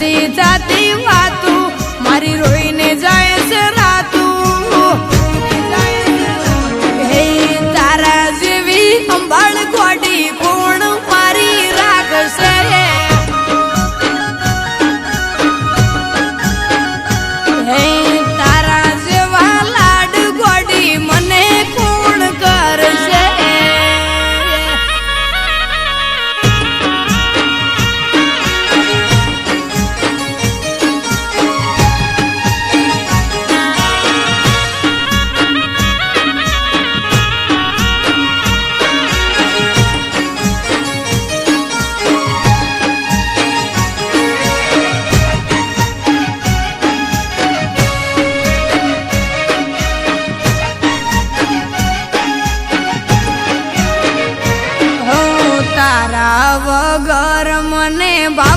જતી જાતી વાતું મારી રોઈને જાય છે રાતું. હે તારા જેવી અંબાળ ગોડી વગર મને બા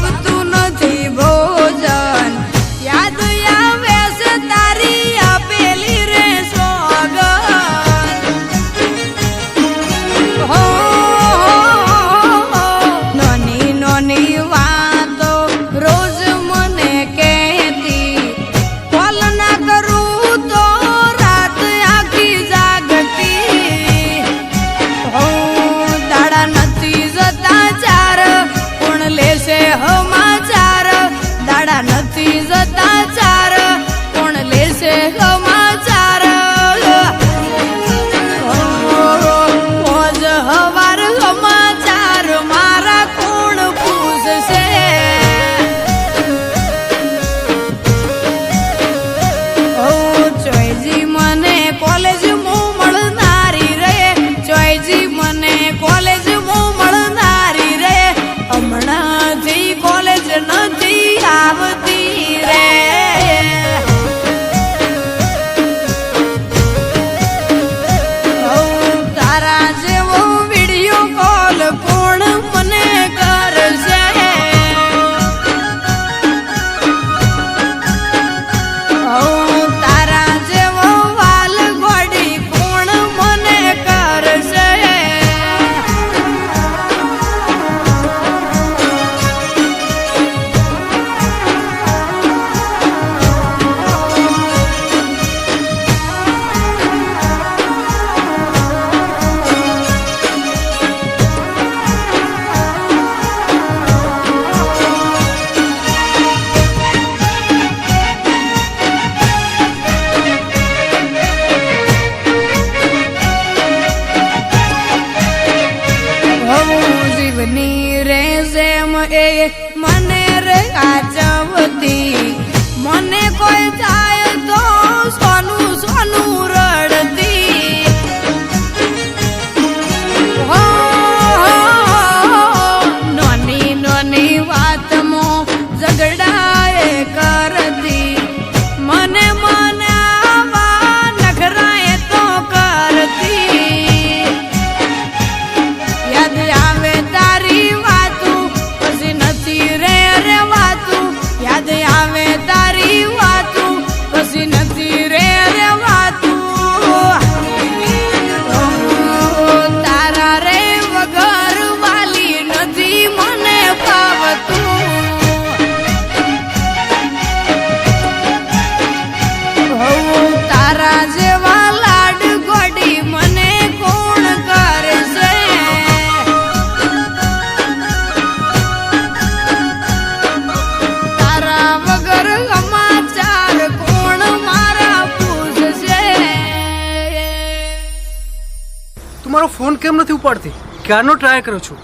તું મારો ફોન કેમ નથી ઉપાડતી? ક્યારનો ટ્રાય કરું છું?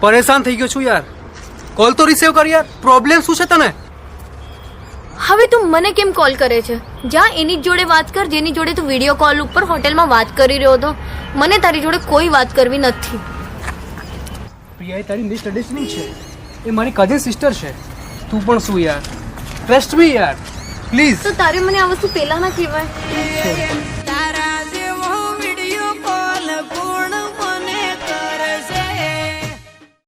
પરેશાન થઈ ગયો છું યાર. કોલ તો રિસીવ કર યાર. પ્રોબ્લેમ શું છે તને? હવે તું મને કેમ કોલ કરે છે? જા એની જ જોડે વાત કર જેની જોડે તું વીડિયો કોલ ઉપર હોટેલમાં વાત કરી રહ્યો હતો. મને તારી જોડે કોઈ વાત કરવી નથી. પ્રિયા એ તારી મિસઅન્ડરસ્ટેન્ડિંગ છે. એ મારી કઝિન સિસ્ટર છે. તું પણ શું યાર. ટ્રસ્ટ મી યાર. પ્લીઝ તો તારે મને આ વસ્તુ પહેલા ના કહેવાય